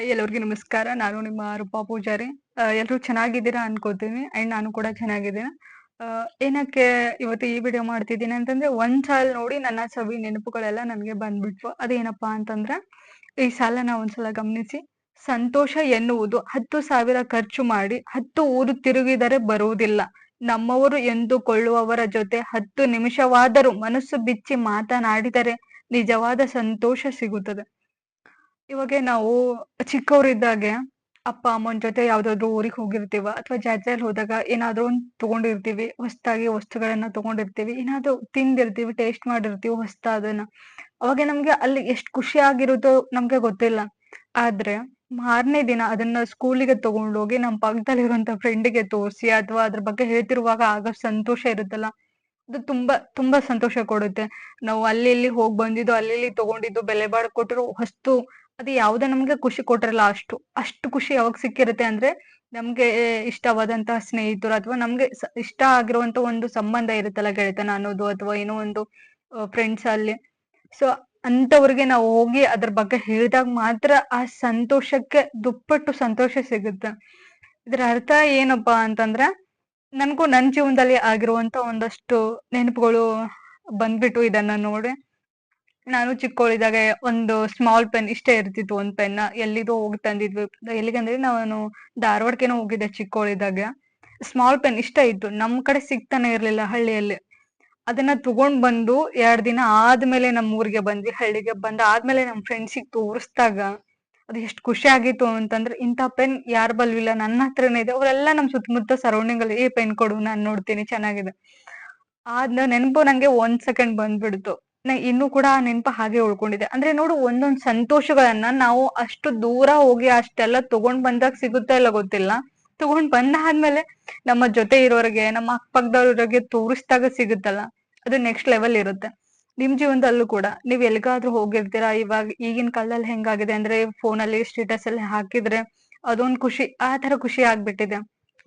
Hi ಎಲ್ಲರಿಗೂ ನಮಸ್ಕಾರ. ನಾನು ನಿಮ್ಮ ರೂಪಾ ಪೂಜಾರಿ. ಎಲ್ಲರೂ ಚೆನ್ನಾಗಿದ್ದೀರಾ ಅನ್ಕೋತೀನಿ. ಅಂಡ್ ನಾನು ಕೂಡ ಚೆನ್ನಾಗಿದ್ದೀನಿ. ಏನಕ್ಕೆ ಇವತ್ತು ಈ ವಿಡಿಯೋ ಮಾಡ್ತಿದ್ದೀನಿ ಅಂತಂದ್ರೆ, ಒಂದ್ ಸಾಲ ನೋಡಿ ನನ್ನ ಸವಿ ನೆನಪುಗಳೆಲ್ಲ ನನಗೆ ಬಂದ್ಬಿಟ್ವು. ಅದೇನಪ್ಪಾ ಅಂತಂದ್ರೆ, ಈ ಸಾಲನ ಒಂದ್ಸಲ ಗಮನಿಸಿ. ಸಂತೋಷ ಎನ್ನುವುದು ಹತ್ತು ಸಾವಿರ ಖರ್ಚು ಮಾಡಿ ಹತ್ತು ಊರು ತಿರುಗಿದರೆ ಬರುವುದಿಲ್ಲ. ನಮ್ಮವರು ಎಂದುಕೊಳ್ಳುವವರ ಜೊತೆ ಹತ್ತು ನಿಮಿಷವಾದರೂ ಮನಸ್ಸು ಬಿಚ್ಚಿ ಮಾತನಾಡಿದರೆ ನಿಜವಾದ ಸಂತೋಷ ಸಿಗುತ್ತದೆ. ಇವಾಗ ನಾವು ಚಿಕ್ಕವರಿದ್ದಾಗೆ ಅಪ್ಪ, ಅಮ್ಮನ ಜೊತೆ ಯಾವ್ದಾದ್ರು ಊರಿಗೆ ಹೋಗಿರ್ತೀವ ಅಥವಾ ಜಾತ್ರೆಯಲ್ಲಿ ಹೋದಾಗ ಏನಾದ್ರು ಒಂದ್ ತಗೊಂಡಿರ್ತೀವಿ, ಹೊಸದಾಗಿ ವಸ್ತುಗಳನ್ನ ತಗೊಂಡಿರ್ತೀವಿ, ಏನಾದ್ರು ತಿಂದಿರ್ತೀವಿ ಟೇಸ್ಟ್ ಮಾಡಿರ್ತೀವಿ ಹೊಸ್ತಾದನ್ನ ಅವಾಗ ನಮ್ಗೆ ಅಲ್ಲಿ ಎಷ್ಟು ಖುಷಿ ಆಗಿರುತ್ತೋ ನಮ್ಗೆ ಗೊತ್ತಿಲ್ಲ. ಆದ್ರೆ ಮಾರನೇ ದಿನ ಅದನ್ನ ಸ್ಕೂಲಿಗೆ ತಗೊಂಡೋಗಿ ನಮ್ ಪಕ್ಕದಲ್ಲಿರುವಂತ ಫ್ರೆಂಡಿಗೆ ತೋರಿಸಿ ಅಥವಾ ಅದ್ರ ಬಗ್ಗೆ ಹೇಳ್ತಿರುವಾಗ ಆಗ ಸಂತೋಷ ಇರುತ್ತಲ್ಲ, ಅದು ತುಂಬಾ ತುಂಬಾ ಸಂತೋಷ ಕೊಡುತ್ತೆ. ನಾವು ಅಲ್ಲಿ ಇಲ್ಲಿ ಹೋಗಿ ಬಂದಿದ್ದು, ಅಲ್ಲಿ ಇಲ್ಲಿ ತಗೊಂಡಿದ್ದು, ಬೆಲೆ ಬಾಳ್ ಕೊಟ್ಟರು ವಸ್ತು ಅದು ಯಾವ್ದೇ ನಮ್ಗೆ ಖುಷಿ ಕೊಟ್ಟಿರಲ್ಲ ಅಷ್ಟು ಅಷ್ಟು ಖುಷಿ ಯಾವಾಗ ಸಿಕ್ಕಿರುತ್ತೆ ಅಂದ್ರೆ ನಮ್ಗೆ ಇಷ್ಟವಾದಂತಹ ಸ್ನೇಹಿತರು ಅಥವಾ ನಮ್ಗೆ ಇಷ್ಟ ಆಗಿರುವಂತ ಒಂದು ಸಂಬಂಧ ಇರುತ್ತಲ್ಲ ಗೆಳೆತನ ಅನ್ನೋದು ಅಥವಾ ಏನೋ ಒಂದು ಫ್ರೆಂಡ್ಸ್ ಅಲ್ಲಿ. ಸೊ ಅಂತವ್ರಿಗೆ ನಾವು ಹೋಗಿ ಅದ್ರ ಬಗ್ಗೆ ಹೇಳಿದಾಗ ಮಾತ್ರ ಆ ಸಂತೋಷಕ್ಕೆ ದುಪ್ಪಟ್ಟು ಸಂತೋಷ ಸಿಗುತ್ತೆ. ಇದ್ರ ಅರ್ಥ ಏನಪ್ಪಾ ಅಂತಂದ್ರೆ ನನಗೂ ನನ್ ಜೀವನದಲ್ಲಿ ಆಗಿರುವಂತ ಒಂದಷ್ಟು ನೆನಪುಗಳು ಬಂದ್ಬಿಟ್ಟು ಇದನ್ನ ನೋಡಿ. ನಾನು ಚಿಕ್ಕವಳಿದ್ದಾಗ ಒಂದು ಸ್ಮಾಲ್ ಪೆನ್ ಇಷ್ಟೇ ಇರ್ತಿತ್ತು, ಒಂದ್ ಪೆನ್ ಎಲ್ಲಿದೋ ಹೋಗಿ ತಂದಿದ್ವಿ. ಎಲ್ಲಿಗಂದ್ರೆ ನಾನು ಧಾರವಾಡಕ್ಕೇನೋ ಹೋಗಿದ್ದೆ ಚಿಕ್ಕವಳಿದ್ದಾಗ ಸ್ಮಾಲ್ ಪೆನ್ ಇಷ್ಟ ಇತ್ತು, ನಮ್ ಕಡೆ ಸಿಗ್ತಾನೆ ಇರ್ಲಿಲ್ಲ ಹಳ್ಳಿಯಲ್ಲಿ. ಅದನ್ನ ತಗೊಂಡ್ ಬಂದು ಎರಡ್ ದಿನ ಆದ್ಮೇಲೆ ನಮ್ಮ ಊರಿಗೆ ಬಂದ್ವಿ, ಹಳ್ಳಿಗೆ ಬಂದ ಆದ್ಮೇಲೆ ನಮ್ ಫ್ರೆಂಡ್ಸಿಗೆ ತೋರಿಸ್ದಾಗ. ಅದು ಎಷ್ಟು ಖುಷಿ ಆಗಿತ್ತು ಅಂತಂದ್ರೆ ಇಂಥ ಪೆನ್ ಯಾರ ಬಲ್ವಿಲ್ಲ ನನ್ನ ಹತ್ರನೇ ಇದೆ. ಅವರೆಲ್ಲ ನಮ್ ಸುತ್ತಮುತ್ತ ಸರೌಂಡಿಂಗ್ ಅಲ್ಲಿ ಈ ಪೆನ್ ಕೊಡು, ನಾನ್ ನೋಡ್ತೀನಿ, ಚೆನ್ನಾಗಿದೆ. ಆದ್ನ ನೆನಪು ನಂಗೆ ಒಂದ್ ಸೆಕೆಂಡ್ ಬಂದ್ಬಿಡ್ತು. ಇನ್ನೂ ಕೂಡ ಆ ನೆನಪು ಹಾಗೆ ಉಳ್ಕೊಂಡಿದೆ. ಅಂದ್ರೆ ನೋಡು ಒಂದೊಂದ್ ಸಂತೋಷಗಳನ್ನ ನಾವು ಅಷ್ಟು ದೂರ ಹೋಗಿ ಅಷ್ಟೆಲ್ಲ ತಗೊಂಡ್ ಬಂದಾಗ ಸಿಗುತ್ತಾ ಇಲ್ಲ ಗೊತ್ತಿಲ್ಲ. ತಗೊಂಡ್ ಬಂದಾದ್ಮೇಲೆ ನಮ್ಮ ಜೊತೆ ಇರೋರಿಗೆ, ನಮ್ಮ ಅಕ್ಕಪಕ್ಕದವ್ರಿಗೆ ತೋರಿಸ್ದಾಗ ಸಿಗುತ್ತಲ್ಲ, ಅದು ನೆಕ್ಸ್ಟ್ ಲೆವೆಲ್ ಇರುತ್ತೆ. ನಿಮ್ ಜೀವನದಲ್ಲೂ ಕೂಡ, ನೀವ್ ಎಲ್ಗಾದ್ರೂ ಹೋಗಿರ್ತೀರಾ, ಇವಾಗ ಈಗಿನ ಕಾಲದಲ್ಲಿ ಹೆಂಗಾಗಿದೆ ಅಂದ್ರೆ ಫೋನ್ ಅಲ್ಲಿ ಸ್ಟೇಟಸ್ ಅಲ್ಲಿ ಹಾಕಿದ್ರೆ ಅದೊಂದ್ ಖುಷಿ, ಆ ತರ ಖುಷಿ ಆಗ್ಬಿಟ್ಟಿದೆ.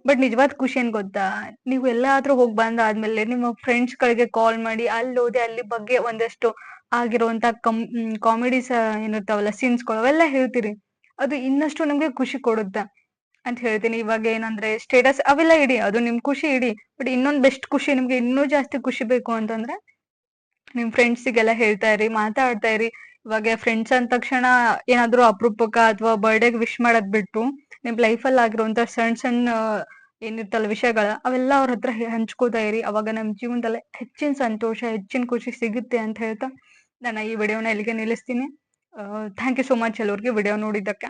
ಬಟ್ ನಿಜವಾದ ಖುಷಿ ಏನ್ ಗೊತ್ತಾ? ನೀವು ಎಲ್ಲಾದ್ರೂ ಹೋಗಿ ಬಂದಾದ್ಮೇಲೆ ನಿಮ್ಮ ಫ್ರೆಂಡ್ಸ್ ಗಳಿಗೆ ಕಾಲ್ ಮಾಡಿ ಅಲ್ಲಿ ಹೋದೆ ಅಲ್ಲಿ ಬಗ್ಗೆ ಒಂದಷ್ಟು ಆಗಿರುವಂತ ಕಮ್ ಕಾಮಿಡೀಸ್ ಏನಿರ್ತಾವಲ್ಲ ಸೀನ್ಸ್ಗಳು ಅವೆಲ್ಲ ಹೇಳ್ತೀರಿ. ಅದು ಇನ್ನಷ್ಟು ನಮ್ಗೆ ಖುಷಿ ಕೊಡುತ್ತೆ? ಅಂತ ಹೇಳ್ತೀನಿ. ಇವಾಗ ಏನಂದ್ರೆ ಸ್ಟೇಟಸ್ ಅವೆಲ್ಲ ಇಡಿ, ಅದು ನಿಮ್ ಖುಷಿ ಇಡಿ. ಬಟ್ ಇನ್ನೊಂದ್ ಬೆಸ್ಟ್ ಖುಷಿ ನಿಮ್ಗೆ ಇನ್ನೂ ಜಾಸ್ತಿ ಖುಷಿ ಬೇಕು ಅಂತಂದ್ರೆ ನಿಮ್ ಫ್ರೆಂಡ್ಸಿಗೆಲ್ಲ ಹೇಳ್ತಾ ಇರಿ, ಮಾತಾಡ್ತಾ ಇರಿ. ಇವಾಗ ಫ್ರೆಂಡ್ಸ್ ಅಂದ ತಕ್ಷಣ ಏನಾದ್ರು ಅಪರೂಪಕ್ಕ ಅಥವಾ ಬರ್ಡೇಗೆ ವಿಶ್ ಮಾಡೋದ್ ಬಿಟ್ಟು ನಿಮ್ ಲೈಫಲ್ಲಿ ಆಗಿರುವಂತ ಸಣ್ಣ ಸಣ್ಣ ಏನಿರ್ತಲ್ಲ ವಿಷಯಗಳ, ಅವೆಲ್ಲ ಅವ್ರ ಹತ್ರ ಹಂಚ್ಕೋತಾ ಇರಿ ಅವಾಗ ನಮ್ ಜೀವನದಲ್ಲಿ ಹೆಚ್ಚಿನ ಸಂತೋಷ, ಹೆಚ್ಚಿನ ಖುಷಿ ಸಿಗುತ್ತೆ ಅಂತ ಹೇಳ್ತಾ ನಾನು ಈ ವಿಡಿಯೋನ ಇಲ್ಲಿಗೆ ನಿಲ್ಲಿಸ್ತೀನಿ. ಥ್ಯಾಂಕ್ ಯು ಸೋ ಮಚ್ ಎಲ್ಲರಿಗೆ ವಿಡಿಯೋ ನೋಡಿದ್ದಕ್ಕೆ.